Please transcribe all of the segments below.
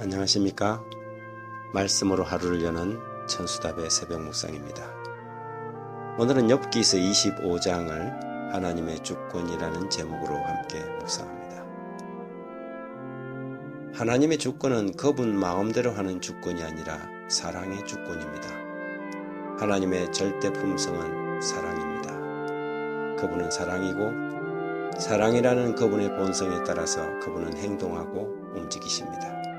안녕하십니까? 말씀으로 하루를 여는 천수답의 새벽 묵상입니다. 오늘은 엽기서 25장을 하나님의 주권이라는 제목으로 함께 묵상합니다. 하나님의 주권은 그분 마음대로 하는 주권이 아니라 사랑의 주권입니다. 하나님의 절대 품성은 사랑입니다. 그분은 사랑이고 사랑이라는 그분의 본성에 따라서 그분은 행동하고 움직이십니다.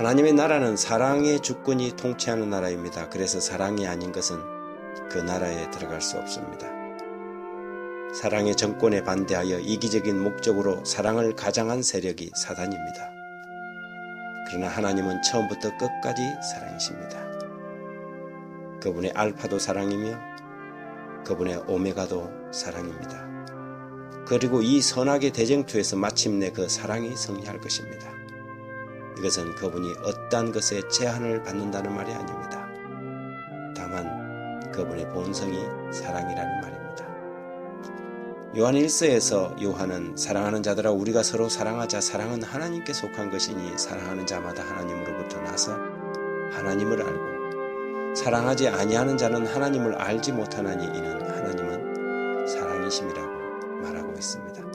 하나님의 나라는 사랑의 주권이 통치하는 나라입니다. 그래서 사랑이 아닌 것은 그 나라에 들어갈 수 없습니다. 사랑의 정권에 반대하여 이기적인 목적으로 사랑을 가장한 세력이 사단입니다. 그러나 하나님은 처음부터 끝까지 사랑이십니다. 그분의 알파도 사랑이며 그분의 오메가도 사랑입니다. 그리고 이 선악의 대쟁투에서 마침내 그 사랑이 승리할 것입니다. 이것은 그분이 어떠한 것에 제한을 받는다는 말이 아닙니다. 다만 그분의 본성이 사랑이라는 말입니다. 요한 1서에서 요한은 사랑하는 자들아 우리가 서로 사랑하자 사랑은 하나님께 속한 것이니 사랑하는 자마다 하나님으로부터 나서 하나님을 알고 사랑하지 아니하는 자는 하나님을 알지 못하나니 이는 하나님은 사랑이심이라고 말하고 있습니다.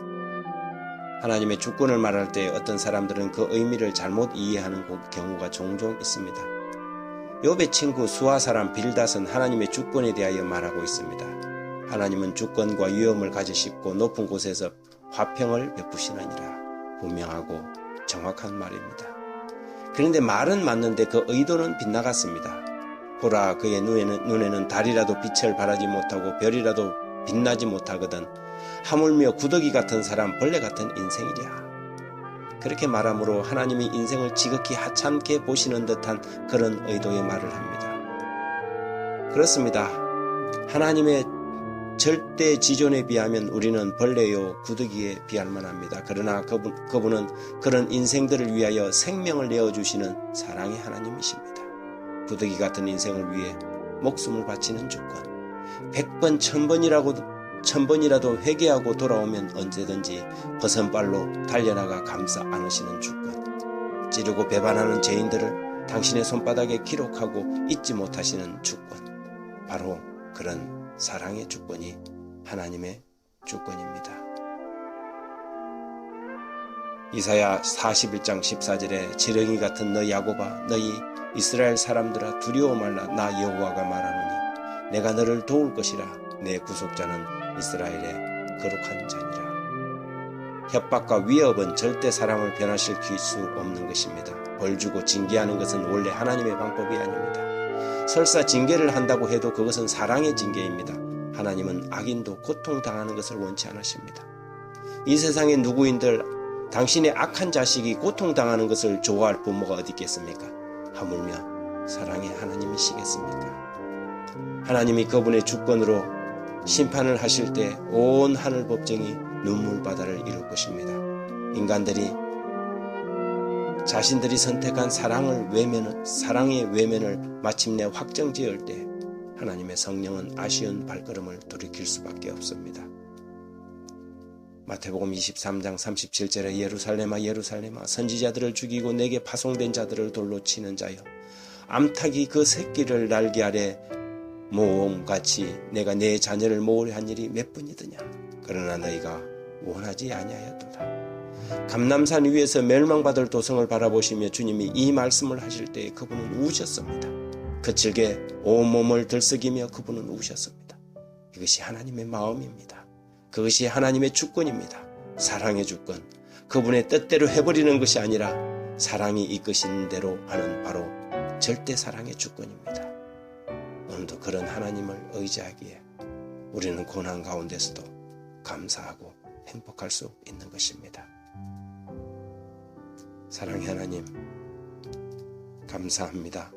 하나님의 주권을 말할 때 어떤 사람들은 그 의미를 잘못 이해하는 경우가 종종 있습니다. 욥의 친구 수아 사람 빌닷은 하나님의 주권에 대하여 말하고 있습니다. 하나님은 주권과 위엄을 가지시고 높은 곳에서 화평을 베푸시느니라 분명하고 정확한 말입니다. 그런데 말은 맞는데 그 의도는 빗나갔습니다. 보라 그의 눈에는, 눈에는 달이라도 빛을 발하지 못하고 별이라도 빛나지 못하거든 하물며 구더기 같은 사람 벌레 같은 인생이랴. 그렇게 말하므로 하나님이 인생을 지극히 하찮게 보시는 듯한 그런 의도의 말을 합니다. 그렇습니다. 하나님의 절대 지존에 비하면 우리는 벌레요 구더기에 비할 만합니다. 그러나 그분, 그분은 그런 인생들을 위하여 생명을 내어주시는 사랑의 하나님이십니다. 구더기 같은 인생을 위해 목숨을 바치는 주권. 백번 천번이라고 천 번이라도 회개하고 돌아오면 언제든지 버선발로 달려나가 감싸 안으시는 주권. 찌르고 배반하는 죄인들을 당신의 손바닥에 기록하고 잊지 못하시는 주권. 바로 그런 사랑의 주권이 하나님의 주권입니다. 이사야 41장 14절에 지렁이 같은 너 야고바 너희 이스라엘 사람들아 두려워 말라 나 여호와가 말하노니 내가 너를 도울 것이라 내 구속자는 이스라엘의 거룩한 자니라. 협박과 위협은 절대 사람을 변화시킬 수 없는 것입니다. 벌 주고 징계하는 것은 원래 하나님의 방법이 아닙니다. 설사 징계를 한다고 해도 그것은 사랑의 징계입니다. 하나님은 악인도 고통당하는 것을 원치 않으십니다. 이 세상의 누구인들 당신의 악한 자식이 고통당하는 것을 좋아할 부모가 어디 있겠습니까? 하물며 사랑의 하나님이시겠습니까? 하나님이 그분의 주권으로 심판을 하실 때 온 하늘 법정이 눈물 바다를 이룰 것입니다. 인간들이 자신들이 선택한 사랑을 외면 사랑의 외면을 마침내 확정 지을 때 하나님의 성령은 아쉬운 발걸음을 돌이킬 수밖에 없습니다. 마태복음 23장 37절에 예루살렘아 예루살렘아 선지자들을 죽이고 내게 파송된 자들을 돌로 치는 자여 암탉이 그 새끼를 날개 아래 모험같이 내가 내 자녀를 모으려 한 일이 몇 번이더냐? 그러나 너희가 원하지 아니하였도다. 감남산 위에서 멸망받을 도성을 바라보시며 주님이 이 말씀을 하실 때 그분은 우셨습니다. 그칠게 온몸을 들썩이며 그분은 우셨습니다. 이것이 하나님의 마음입니다. 그것이 하나님의 주권입니다. 사랑의 주권. 그분의 뜻대로 해버리는 것이 아니라 사랑이 이끄신 대로 하는 바로 절대 사랑의 주권입니다 오늘도 그런 하나님을 의지하기에 우리는 고난 가운데서도 감사하고 행복할 수 있는 것입니다. 사랑의 하나님, 감사합니다.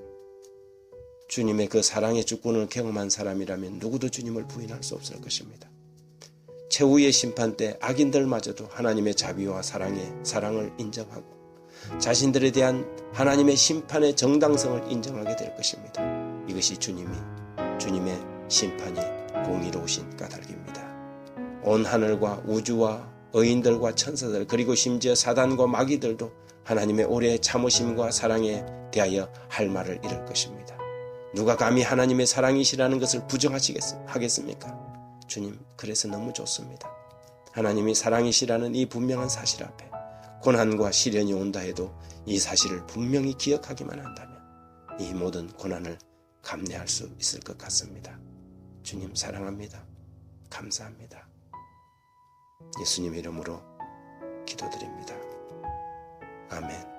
주님의 그 사랑의 주권을 경험한 사람이라면 누구도 주님을 부인할 수 없을 것입니다. 최후의 심판 때 악인들마저도 하나님의 자비와 사랑의 사랑을 인정하고 자신들에 대한 하나님의 심판의 정당성을 인정하게 될 것입니다. 이것이 주님이 주님의 심판이 공의로우신 까닭입니다. 온 하늘과 우주와 의인들과 천사들 그리고 심지어 사단과 마귀들도 하나님의 오래 참으심과 사랑에 대하여 할 말을 잃을 것입니다. 누가 감히 하나님의 사랑이시라는 것을 부정하시겠습니까? 주님, 그래서 너무 좋습니다. 하나님이 사랑이시라는 이 분명한 사실 앞에 고난과 시련이 온다 해도 이 사실을 분명히 기억하기만 한다면 이 모든 고난을 감내할 수 있을 것 같습니다. 주님 사랑합니다. 감사합니다. 예수님 이름으로 기도드립니다. 아멘.